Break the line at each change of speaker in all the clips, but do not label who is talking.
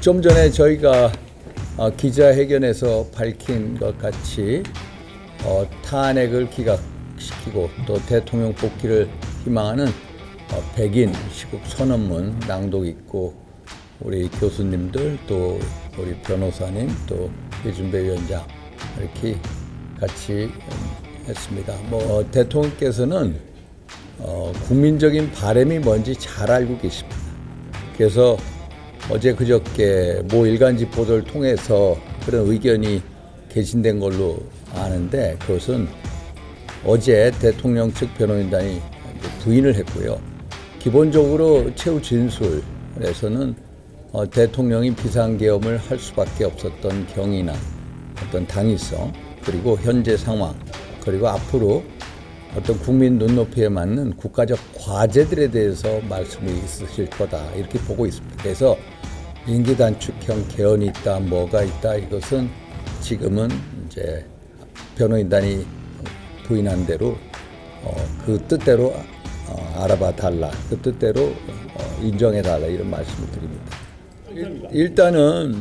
좀 전에 저희가 어, 기자회견에서 밝힌 것 같이 어, 탄핵을 기각시키고 또 대통령 복귀를 희망하는 어, 백인 시국 선언문 낭독 있고 우리 교수님들 또 우리 변호사님 또 예준배 위원장 이렇게 같이 음, 했습니다. 뭐 어, 대통령께서는 어, 국민적인 바람이 뭔지 잘 알고 계십니다. 그래서 어제 그저께 모 일간지 보도를 통해서 그런 의견이 개진된 걸로 아는데 그것은 어제 대통령 측 변호인단이 부인을 했고요. 기본적으로 최후 진술에서는 어, 대통령이 비상계엄을 할 수밖에 없었던 경위나 어떤 당위성 그리고 현재 상황 그리고 앞으로 어떤 국민 눈높이에 맞는 국가적 과제들에 대해서 말씀이 있으실 거다 이렇게 보고 있습니다. 그래서 임기 단축형 개헌이 있다 뭐가 있다 이것은 지금은 이제 변호인단이 부인한 대로 어, 그 뜻대로 어, 알아봐 달라 그 뜻대로 어, 인정해 달라 이런 말씀을 드립니다. 일, 일단은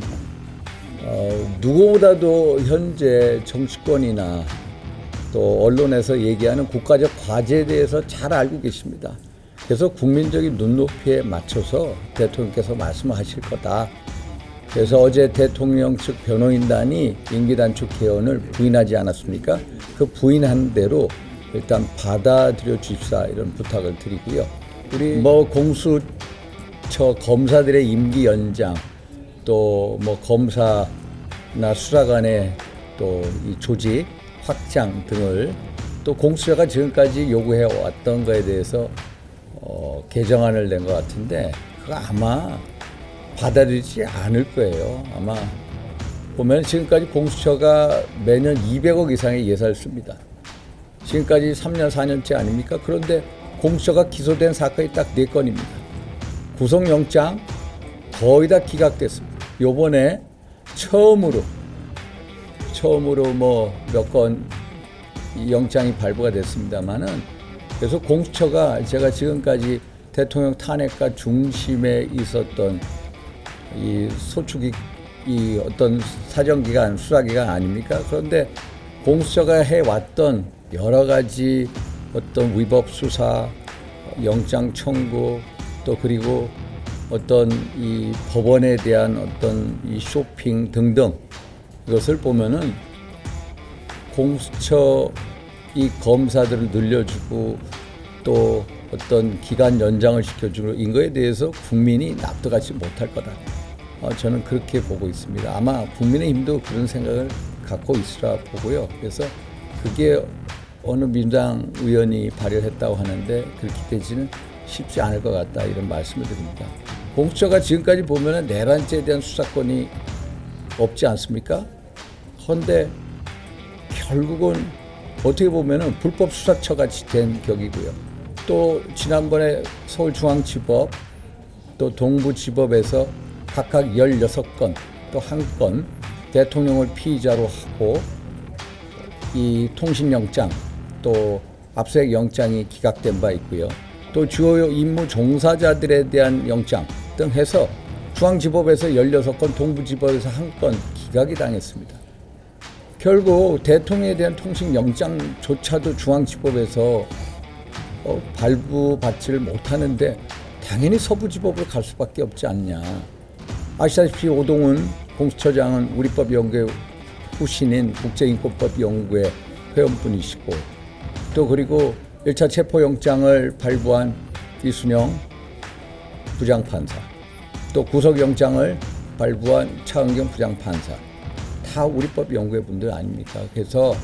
어, 누구보다도 현재 정치권이나 또 언론에서 얘기하는 국가적 과제에 대해서 잘 알고 계십니다. 그래서 국민적인 눈높이에 맞춰서 대통령께서 말씀하실 거다. 그래서 어제 대통령 측 변호인단이 임기 단축 개헌을 부인하지 않았습니까? 그 부인한 대로 일단 받아들여 주십사 이런 부탁을 드리고요. 우리 뭐 공수처 검사들의 임기 연장 또 뭐 검사나 수사관의 또 이 조직 확장 등을 또 공수처가 지금까지 요구해 왔던 거에 대해서 어, 개정안을 낸 것 같은데 그거 아마 받아들이지 않을 거예요. 아마 보면 지금까지 공수처가 매년 200억 이상의 예산을 씁니다. 지금까지 3년 4년째 아닙니까? 그런데 공수처가 기소된 사건이 딱 4건입니다. 구속영장 거의 다 기각됐습니다. 요번에 처음으로 처음으로 뭐 몇 건 영장이 발부가 됐습니다만은 그래서 공수처가 제가 지금까지 대통령 탄핵과 중심에 있었던 이 소축이 이 어떤 사정기관 수사기관 아닙니까? 그런데 공수처가 해왔던 여러 가지 어떤 위법 수사, 영장 청구 또 그리고 어떤 이 법원에 대한 어떤 이 쇼핑 등등 이것을 보면은 공수처 이 검사들을 늘려주고 또 어떤 기간 연장을 시켜주고 인 거에 대해서 국민이 납득하지 못할 거다. 어, 저는 그렇게 보고 있습니다. 아마 국민의힘도 그런 생각을 갖고 있으라 보고요. 그래서 그게 어느 민주당 의원이 발의했다고 하는데 그렇게 되지는 쉽지 않을 것 같다 이런 말씀을 드립니다. 공수처가 지금까지 보면은 내란죄에 대한 수사권이 없지 않습니까? 그런데 결국은 어떻게 보면은 불법 수사처 같이 된 격이고요. 또 지난번에 서울중앙지법 또 동부지법에서 각각 16건 또 한 건 대통령을 피의자로 하고 이 통신영장 또 압수수색 영장이 기각된 바 있고요. 또 주요 임무 종사자들에 대한 영장 등 해서 중앙지법에서 16건, 동부지법에서 한 건 기각이 당했습니다. 결국 대통령에 대한 통신 영장조차도 중앙지법에서 어, 발부받지를 못하는데 당연히 서부지법으로 갈 수밖에 없지 않냐. 아시다시피 오동훈 공수처장은 우리법 연구의 후신인 국제인권법 연구의 회원분이시고 또 그리고 1차 체포영장을 발부한 이순영 부장판사 또 구속영장을 발부한 차은경 부장판사 다 우리법 연구회 분들 아닙니까? 그래서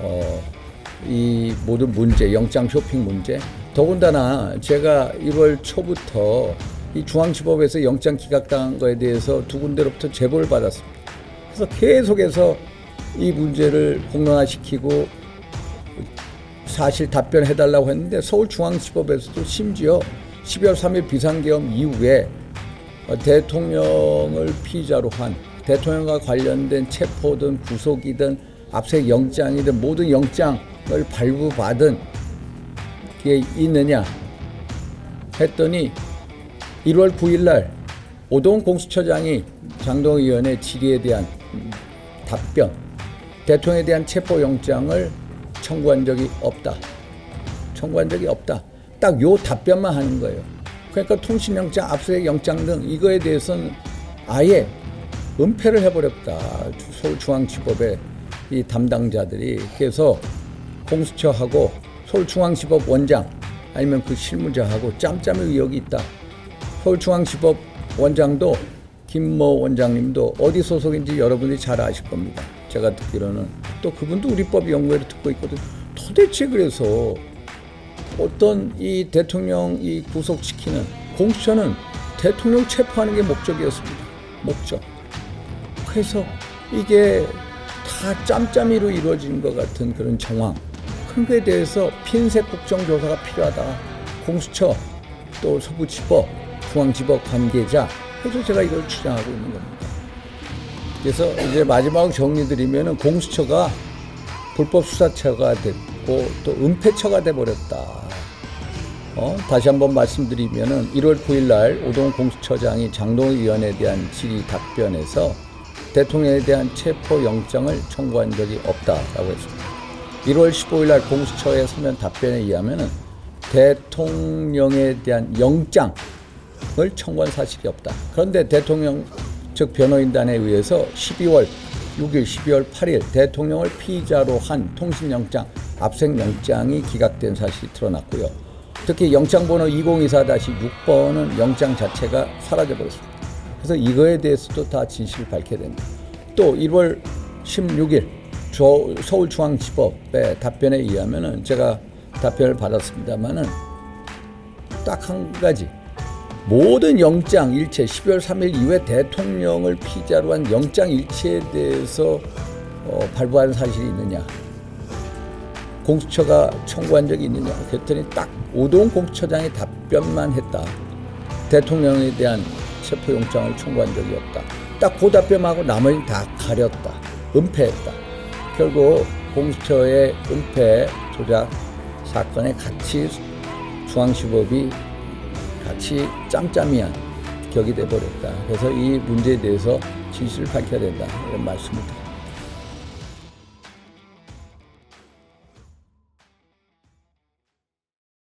어, 이 모든 문제, 영장 쇼핑 문제, 더군다나 제가 1월 초부터 이 중앙지법에서 영장 기각당한 거에 대해서 두 군데로부터 제보를 받았습니다. 그래서 계속해서 이 문제를 공론화시키고 사실 답변해달라고 했는데 서울중앙지법에서도 심지어 12월 3일 비상계엄 이후에 어, 대통령을 피의자로 한 대통령과 관련된 체포든 구속이든 압수수색 영장이든 모든 영장을 발부받은 게 있느냐 했더니 1월 9일 날 오동 공수처장이 장동 의원의 질의에 대한 음, 답변, 대통령에 대한 체포 영장을 청구한 적이 없다. 청구한 적이 없다. 딱 요 답변만 하는 거예요. 그러니까 통신영장, 압수수색 영장 등 이거에 대해서는 아예 은폐를 해버렸다. 주- 서울중앙지법의 이 담당자들이 그래서 공수처하고 서울중앙지법 원장 아니면 그 실무자하고 짬짬이 의혹이 있다. 서울중앙지법 원장도 김모 원장님도 어디 소속인지 여러분들이 잘 아실 겁니다. 제가 듣기로는 또 그분도 우리법 연구회를 듣고 있거든. 도대체 그래서 어떤 이 대통령 이 구속시키는 공수처는 대통령 체포하는 게 목적이었습니다. 목적. 그래서 이게 다 짬짬이로 이루어진 것 같은 그런 정황. 그런 거에 대해서 핀셋 국정조사가 필요하다. 공수처 또 서부지법, 중앙지법 관계자 해서 제가 이걸 주장하고 있는 겁니다. 그래서 이제 마지막 정리드리면은 공수처가 불법 수사처가 됐고 또 은폐처가 돼 버렸다. 어, 다시 한번 말씀드리면은 1월 9일 날 오동 공수처장이 장동 의원에 대한 질의 답변에서 대통령에 대한 체포 영장을 청구한 적이 없다라고 했습니다. 1월 15일 날 공수처의 서면 답변에 의하면은 대통령에 대한 영장을 청구한 사실이 없다. 그런데 대통령 즉 변호인단에 의해서 12월 6일, 12월 8일 대통령을 피의자로 한 통신영장, 압색영장이 기각된 사실이 드러났고요. 특히 영장 번호 2024-6번은 영장 자체가 사라져버렸습니다. 그래서 이거에 대해서도 다 진실을 밝혀야 됩니다. 또 1월 16일 서울중앙지법의 답변에 의하면은 제가 답변을 받았습니다만은 딱 한 가지. 모든 영장 일체 12월 3일 이후에 대통령을 피자로 한 영장 일체에 대해서 어, 발부한 사실이 있느냐. 공수처가 청구한 적이 있느냐. 그랬더니 딱 오동 공수처장이 답변만 했다. 대통령에 대한 체포 영장을 청구한 적이 없다 딱그 답변하고 나머지는 다 가렸다 은폐했다 결국 공수처의 은폐 조작 사건에 같이 중앙지법이 같이 짬짬이한 격이 돼버렸다. 그래서 이 문제에 대해서 진실을 밝혀야 된다. 이런 말씀을 드립니다.